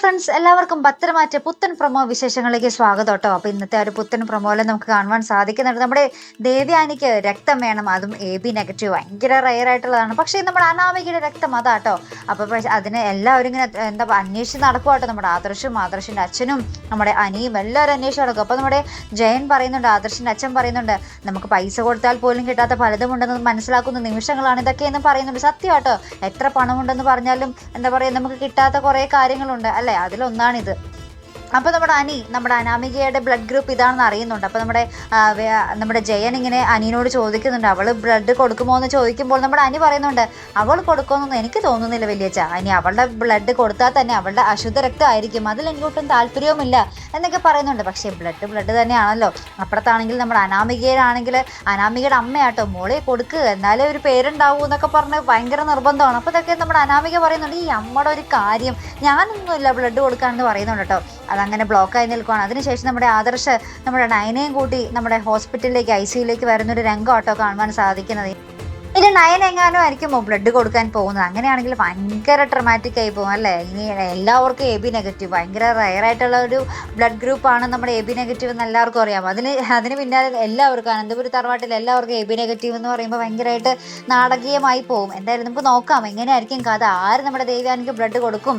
Friends എല്ലാവർക്കും പത്രമാറ്റ പുത്തൻ promo വിശേഷങ്ങളിലേക്ക് സ്വാഗതം കേട്ടോ. അപ്പോൾ ഇന്നത്തെ ഒരു പുത്തൻ പ്രൊമോയിൽ നമുക്ക് കാണുവാൻ സാധിക്കുന്നുണ്ട്. നമ്മുടെ ദേവ്യാനിക്ക് രക്തം വേണം. അതും എ ബി നെഗറ്റീവ് ഭയങ്കര റയർ ആയിട്ടുള്ളതാണ്. പക്ഷേ നമ്മുടെ അനാമികയുടെ രക്തം അതാട്ടോ അപ്പോൾ പക്ഷേ അതിന് എല്ലാവരും ഇങ്ങനെ എന്താ അന്വേഷിച്ച് നടക്കുക കേട്ടോ. നമ്മുടെ ആദർശും ആദർശിന്റെ അച്ഛനും നമ്മുടെ അനിയും എല്ലാവരും അന്വേഷിച്ച് നടക്കും. അപ്പോൾ നമ്മുടെ ജയൻ പറയുന്നുണ്ട് ആദർശിന്റെ അച്ഛൻ പറയുന്നുണ്ട് നമുക്ക് പൈസ കൊടുത്താൽ പോലും കിട്ടാത്ത പലതും ഉണ്ടെന്ന് മനസ്സിലാക്കുന്ന നിമിഷങ്ങളാണ് ഇതൊക്കെ എന്ന് പറയുന്നുണ്ട്. സത്യം കേട്ടോ. എത്ര പണമുണ്ടെന്ന് പറഞ്ഞാലും എന്താ പറയുക നമുക്ക് കിട്ടാത്ത കുറേ കാര്യങ്ങളുണ്ട്. അല്ലേ? അതിലൊന്നാണിത്. അപ്പോൾ നമ്മുടെ അനി നമ്മുടെ അനാമികയുടെ ബ്ലഡ് ഗ്രൂപ്പ് ഇതാണെന്ന് അറിയുന്നുണ്ട്. അപ്പോൾ നമ്മുടെ നമ്മുടെ ജയൻ ഇങ്ങനെ അനിയനോട് ചോദിക്കുന്നുണ്ട്. അവൾ ബ്ലഡ് കൊടുക്കുമോ എന്ന് ചോദിക്കുമ്പോൾ നമ്മുടെ അനി പറയുന്നുണ്ട് അവൾ കൊടുക്കുമെന്നൊന്നും എനിക്ക് തോന്നുന്നില്ല വലിയ വലിയച്ഛ. അനി അവളുടെ ബ്ലഡ് കൊടുത്താൽ തന്നെ അവളുടെ അശുദ്ധ രക്തമായിരിക്കും. അതിൽ എനിക്കൊട്ടും താല്പര്യവുമില്ല എന്നൊക്കെ പറയുന്നുണ്ട്. പക്ഷേ ബ്ലഡ് ബ്ലഡ് തന്നെയാണല്ലോ. അപ്പുറത്താണെങ്കിൽ നമ്മുടെ അനാമികയിലാണെങ്കിൽ അനാമികയുടെ അമ്മയാട്ടോ മോളെ കൊടുക്കുക എന്നാലേ ഒരു പേരുണ്ടാവൂ എന്നൊക്കെ പറഞ്ഞ് ഭയങ്കര നിർബന്ധമാണ്. അപ്പോൾ ഇതൊക്കെ നമ്മുടെ അനാമിക പറയുന്നുണ്ട്. ഈ അമ്മയുടെ ഒരു കാര്യം ഞാനൊന്നുമില്ല ബ്ലഡ് കൊടുക്കാനെന്ന് പറയുന്നുണ്ട് കേട്ടോ അതങ്ങനെ ബ്ലോക്കായി നിൽക്കുകയാണ് അതിനുശേഷം നമ്മുടെ ആദർശ് നമ്മുടെ നയനയും കൂട്ടി നമ്മുടെ ഹോസ്പിറ്റലിലേക്ക് ഐ സിയിലേക്ക് വരുന്നൊരു രംഗം ഓട്ടോ കാണുവാൻ സാധിക്കുന്നത്. ഇനി നയൻ എങ്ങാനും ആയിരിക്കും ബ്ലഡ് കൊടുക്കാൻ പോകുന്നത്. അങ്ങനെയാണെങ്കിൽ ഭയങ്കര ട്രമാറ്റിക് ആയി പോകും അല്ലേ? ഇനി എല്ലാവർക്കും എ ബി നെഗറ്റീവ് ഭയങ്കര റയറായിട്ടുള്ള ഒരു ബ്ലഡ് ഗ്രൂപ്പാണ് നമ്മുടെ എ ബി നെഗറ്റീവ് എന്ന് എല്ലാവർക്കും അറിയാം. അതിന് അതിന് പിന്നാലെ എല്ലാവർക്കും അനന്തപുരി തറവാട്ടിൽ എല്ലാവർക്കും എ ബി നെഗറ്റീവ് എന്ന് പറയുമ്പോൾ ഭയങ്കരമായിട്ട് നാടകീയമായി പോകും. എന്തായാലും നമുക്ക് നോക്കാം. എങ്ങനെയായിരിക്കും കഥ? ആര് നമ്മുടെ ദേവ്യാനിക്ക് ബ്ലഡ് കൊടുക്കും?